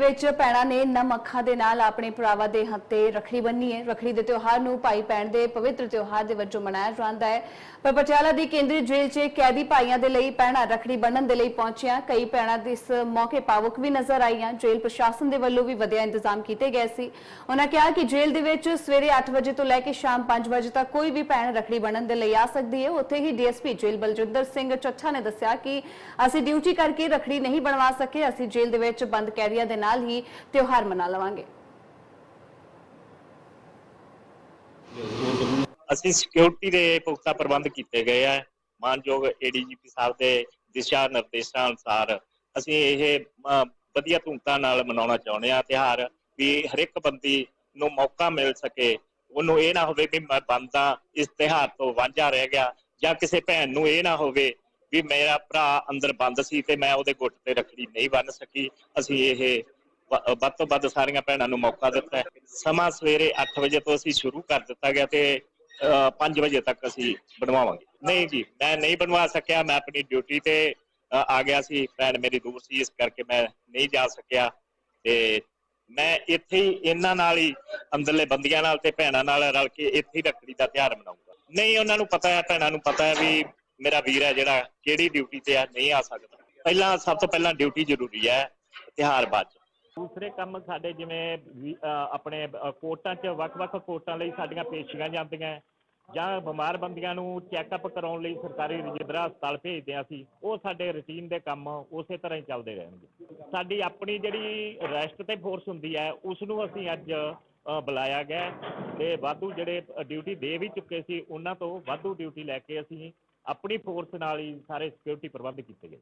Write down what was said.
ਵਿੱਚ ਭੈਣਾਂ ਨੇ ਨਮ ਅੱਖਾਂ ਦੇ ਨਾਲ ਆਪਣੇ ਭਰਾਵਾਂ ਦੇ ਹੱਥੇ ਰੱਖੜੀ ਬੰਨੀ ਹੈ। ਰੱਖੜੀ ਦੇ ਤਿਉਹਾਰ ਨੂੰ ਭਾਈ ਭੈਣ ਦੇ ਪਵਿੱਤਰ ਤਿਉਹਾਰ ਦੇ ਵਜੋਂ ਮਨਾਇਆ ਜਾਂਦਾ ਹੈ। ਪਰ ਪਟਿਆਲਾ ਦੀ ਕੇਂਦਰੀ ਜੇਲ੍ਹ 'ਚ ਕੈਦੀ ਭਾਈਆਂ ਦੇ ਲਈ ਭੈਣਾਂ ਰੱਖੜੀ ਬੰਨ੍ਹਣ ਦੇ ਲਈ ਪਹੁੰਚੀਆਂ। ਕਈ ਭੈਣਾਂ ਦੇ ਇਸ ਮੌਕੇ ਭਾਵੁਕ ਵੀ ਨਜ਼ਰ ਆਈਆਂ। ਜੇਲ੍ਹ ਪ੍ਰਸ਼ਾਸਨ ਦੇ ਵੱਲੋਂ ਵੀ ਵਧੀਆ ਇੰਤਜ਼ਾਮ ਕੀਤੇ ਗਏ ਸੀ। ਉਹਨਾਂ ਕਿਹਾ ਕਿ ਜੇਲ੍ਹ ਦੇ ਵਿੱਚ ਸਵੇਰੇ 8 ਵਜੇ ਤੋਂ ਲੈ ਕੇ ਸ਼ਾਮ 5 ਵਜੇ ਤੱਕ ਕੋਈ ਵੀ ਭੈਣ ਰੱਖੜੀ ਬੰਨ੍ਹਣ ਦੇ ਲਈ ਆ ਸਕਦੀ ਹੈ। ਉੱਥੇ ਹੀ ਡੀਐਸਪੀ ਜੇਲ੍ਹ ਬਲਜਿੰਦਰ ਸਿੰਘ ਚੱਠਾ ਨੇ ਦੱਸਿਆ ਕਿ ਅਸੀਂ ਡਿਊਟੀ ਕਰਕੇ ਰੱਖੜੀ ਨਹੀਂ ਬਣਵਾ ਸਕੇ। ਅਸੀਂ ਜੇਲ੍ਹ ਦੇ ਵਿੱਚ ਬੰਦ ਕੈਦੀਆਂ ਦੇ ਨਾਲ ਹੀ ਤਿਉਹਾਰ ਮਨਾ ਲਵਾਂਗੇ। ਅਸੀਂ ਸਿਕਿਉਰਿਟੀ ਦੇ ਪੁਖਤਾ ਪ੍ਰਬੰਧ ਕੀਤੇ ਗਏ ਆ। ਮਾਨਯੋਗ ਏਡੀਜੀਪੀ ਸਾਹਿਬ ਦੇ ਦਿਸ਼ਾ ਨਿਰਦੇਸ਼ਾਂ ਅਨੁਸਾਰ ਅਸੀਂ ਇਹ ਵਧੀਆ ਧੂਮਧਾਮ ਨਾਲ ਮਨਾਉਣਾ ਚਾਹੁੰਦੇ ਆ ਤਿਹਾਰ ਵੀ ਹਰ ਇੱਕ ਬੰਦੀ ਨੂੰ ਮੌਕਾ ਮਿਲ ਸਕੇ। ਉਹਨੂੰ ਇਹ ਨਾ ਹੋਵੇ ਵੀ ਮੈਂ ਬੰਦਾ ਇਸ ਤਿਹਾਰ ਤੋਂ ਵਾਂਝਾ ਰਹਿ ਗਿਆ ਜਾਂ ਕਿਸੇ ਭੈਣ ਨੂੰ ਇਹ ਨਾ ਹੋਵੇ ਵੀ ਮੇਰਾ ਭਰਾ ਅੰਦਰ ਬੰਦ ਸੀ ਤੇ ਮੈਂ ਉਹਦੇ ਗੁੱਟ ਤੇ ਰੱਖੜੀ ਨਹੀਂ ਬੰਨ ਸਕੀ। ਅਸੀਂ ਇਹ ਵੱਧ ਤੋਂ ਵੱਧ ਸਾਰੀਆਂ ਭੈਣਾਂ ਨੂੰ ਮੌਕਾ ਦਿੱਤਾ ਸਮਾਂ ਸਵੇਰੇ 8 ਵਜੇ ਤੋਂ ਅਸੀਂ ਸ਼ੁਰੂ ਕਰ ਦਿੱਤਾ ਗਿਆ ਤੇ 5 ਵਜੇ ਤੱਕ ਅਸੀਂ ਬਣਵਾਵਾਂਗੇ। ਨਹੀਂ ਜੀ, ਮੈਂ ਨਹੀਂ ਬਣਵਾ ਸਕਿਆ, ਮੈਂ ਆਪਣੀ ਡਿਊਟੀ ਤੇ ਆ ਗਿਆ ਸੀ। ਭੈਣ ਮੇਰੀ ਦੂਰ ਸੀ, ਇਸ ਕਰਕੇ ਮੈਂ ਨਹੀਂ ਜਾ ਸਕਿਆ। ਤੇ ਮੈਂ ਇੱਥੇ ਹੀ ਇਹਨਾਂ ਨਾਲ ਹੀ, ਅੰਦਰਲੇ ਬੰਦੀਆਂ ਨਾਲ ਤੇ ਭੈਣਾਂ ਨਾਲ ਰਲ ਕੇ ਇੱਥੇ ਹੀ ਰੱਖੜੀ ਦਾ ਤਿਉਹਾਰ ਮਨਾਉਂਗਾ। ਨਹੀਂ, ਉਹਨਾਂ ਨੂੰ ਪਤਾ ਹੈ, ਭੈਣਾਂ ਨੂੰ ਪਤਾ ਹੈ ਵੀ ਮੇਰਾ ਵੀਰ ਹੈ ਜਿਹੜਾ ਕਿਹੜੀ ਡਿਊਟੀ ਤੇ ਆ, ਨਹੀਂ ਆ ਸਕਦਾ। ਪਹਿਲਾਂ ਸਭ ਤੋਂ ਪਹਿਲਾਂ ਡਿਊਟੀ ਜ਼ਰੂਰੀ ਹੈ, ਤਿਉਹਾਰ ਬਾਅਦ 'ਚ। ਦੂਸਰੇ ਕੰਮ ਸਾਡੇ ਜਿਵੇਂ ਵੀ- ਅਹ ਆਪਣੇ ਅਹ ਕੋਰਟਾਂ 'ਚ ਵੱਖ-ਵੱਖ ਕੋਰਟਾਂ ਲਈ ਸਾਡੀਆਂ ਪੇਸ਼ੀਆਂ ਜਾਂਦੀਆਂ ਜਾਂ ਬਿਮਾਰ ਬੰਦੀਆਂ ਨੂੰ ਚੈੱਕਅਪ ਕਰਾਉਣ ਲਈ ਸਰਕਾਰੀ ਰਜਿੰਦਰਾ ਹਸਪਤਾਲ ਭੇਜਦੇ ਹਾਂ ਅਸੀਂ ਉਹ ਸਾਡੇ ਰੁਟੀਨ ਦੇ ਕੰਮ ਉਸੇ ਤਰ੍ਹਾਂ ਹੀ ਚੱਲਦੇ ਰਹਿਣਗੇ। ਸਾਡੀ ਆਪਣੀ ਜਿਹੜੀ ਰੈਸਟ ਤੇ ਫੋਰਸ ਹੁੰਦੀ ਹੈ ਉਸ ਨੂੰ ਅਸੀਂ ਅੱਜ ਅਹ, ਬੁਲਾਇਆ ਗਿਆ ਹੈ ਤੇ ਵਾਧੂ ਜਿਹੜੇ ਡਿਊਟੀ ਦੇ ਵੀ ਚੁੱਕੇ ਸੀ ਉਹਨਾਂ ਤੋਂ ਵਾਧੂ ਡਿਊਟੀ ਲੈ ਕੇ ਅਸੀਂ ਆਪਣੀ ਫੋਰਸ ਨਾਲ ਹੀ ਸਾਰੇ ਸਿਕਿਉਰਿਟੀ ਪ੍ਰਬੰਧ ਕੀਤੇ ਗਏ।